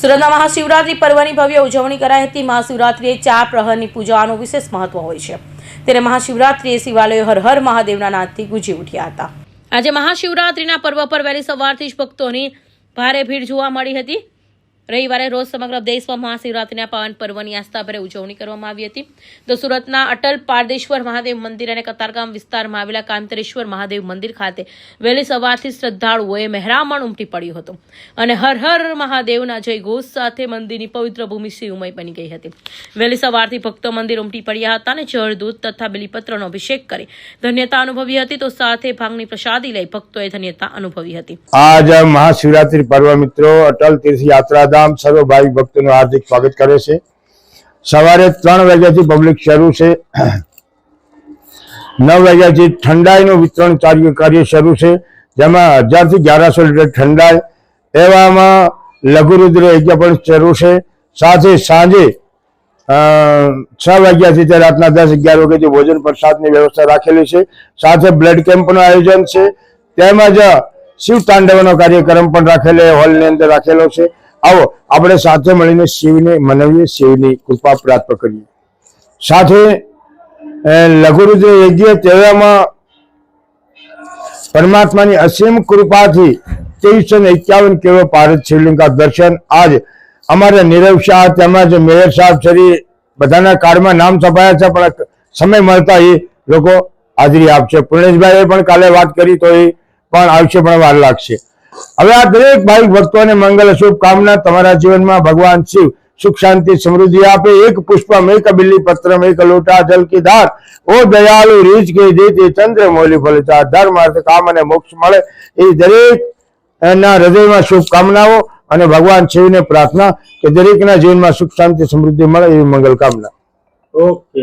સુરતમાં મહાશિવરાત્રી પર્વની ભવ્ય ઉજવણી કરાઈ હતી. મહાશિવરાત્રીએ ચાર પ્રહરની પૂજાનું વિશેષ મહત્વ હોય છે. ત્યારે મહાશિવરાત્રિએ શિવાલયો હર હર મહાદેવના નાદથી ગુંજી ઉઠ્યા હતા. આજે મહાશિવરાત્રીના પર્વ પર વહેલી સવારથી જ ભક્તોની ભારે ભીડ જોવા મળી હતી. રવિવારે રોજ સમગ્ર દેશમાં મહાશિવરાત્રિના પાવન પર્વની આસ્થાભરે ઉજવણી કરવામાં આવી હતી. તો સુરતના અટલ પારદેશ્વર મહાદેવ મંદિર અને કતારગામ વિસ્તારમાં આવેલા કાંતરેશ્વર મહાદેવ મંદિર ખાતે વહેલી સવારથી શ્રદ્ધાળુઓએ મહેરામણ ઉમટી પડ્યું હતું અને હર હર મહાદેવના જય ઘોષ સાથે મંદિરની પવિત્ર ભૂમિ શિવમય બની ગઈ હતી. વહેલી સવારથી ભક્તો મંદિર ઉમટી પડ્યા હતા અને જળ તથા બિલીપત્રનો અભિષેક કરી ધન્યતા અનુભવી હતી. તો સાથે ભાંગની પ્રસાદી લઈ ભક્તોએ ધન્યતા અનુભવી હતી. આજ મહાશિવરાત્રી પર્વ મિત્રો, અટલ તીર્થ યાત્રાધામ સર્વ ભાવિક ભક્તોનું હાર્દિક સ્વાગત કરે છે. સવારે ત્રણ વાગ્યાથી પબ્લિક શરૂ છે. નવ વાગ્યાથી ઠંડાઈનું વિતરણ કાર્ય શરૂ છે. જેમાં હજારથી ગ્યારસો લીટર ઠંડાઈ, એવામાં લઘુરુદ્ર યજ્ઞ પણ શરૂ છે. સાથે સાંજે છ વાગ્યાથી તે રાતના દસ અગિયાર વાગ્યાથી ભોજન પ્રસાદની વ્યવસ્થા રાખેલી છે. સાથે બ્લડ કેમ્પનું આયોજન છે. તેમજ શિવ તાંડવનો કાર્યક્રમ પણ રાખેલો હોલની અંદર રાખેલો છે. આવો, આપણે સાથે મળીને શિવને મનાવીએ, શિવની કૃપા પ્રાપ્ત કરીએ. સાથે લઘુરુદ્ર યજ્ઞ તેવામાં પરમાત્માની અસીમ કૃપાથી ત્રેવીસો ને એકાવન કિલો ભારત શિવલિંગા દર્શન. આજ અમારે નીરવ શાહ, તેમજ મેયર સાહેબ શ્રી બધાના કાર્ડમાં નામ છપાયા છે, પણ સમય મળતા એ લોકો હાજરી આપશે. પુણેશભાઈએ પણ કાલે વાત કરી તો એ પણ આવશે, પણ વાર લાગશે. હવે આ દરેક ભાવિક ભક્તોને મંગલ શુભકામના. તમારા જીવનમાં ભગવાન શિવ સુખ, શાંતિ, સમૃદ્ધિ આપે. એક પુષ્પમ, એક બિલ્લી પત્રમ, એક લોટા જલ કી ધાર. ઓ દયાળુ, રીજ કે જેથી ચંદ્ર મૌલી ફલિતા. ધર્મ અર્થ કામ અને મોક્ષ મળે. એ દરેક ના હૃદયમાં શુભકામનાઓ અને ભગવાન શિવને પ્રાર્થના કે દરેકના જીવનમાં સુખ, શાંતિ, સમૃદ્ધિ મળે એવી મંગલ કામના. ઓકે.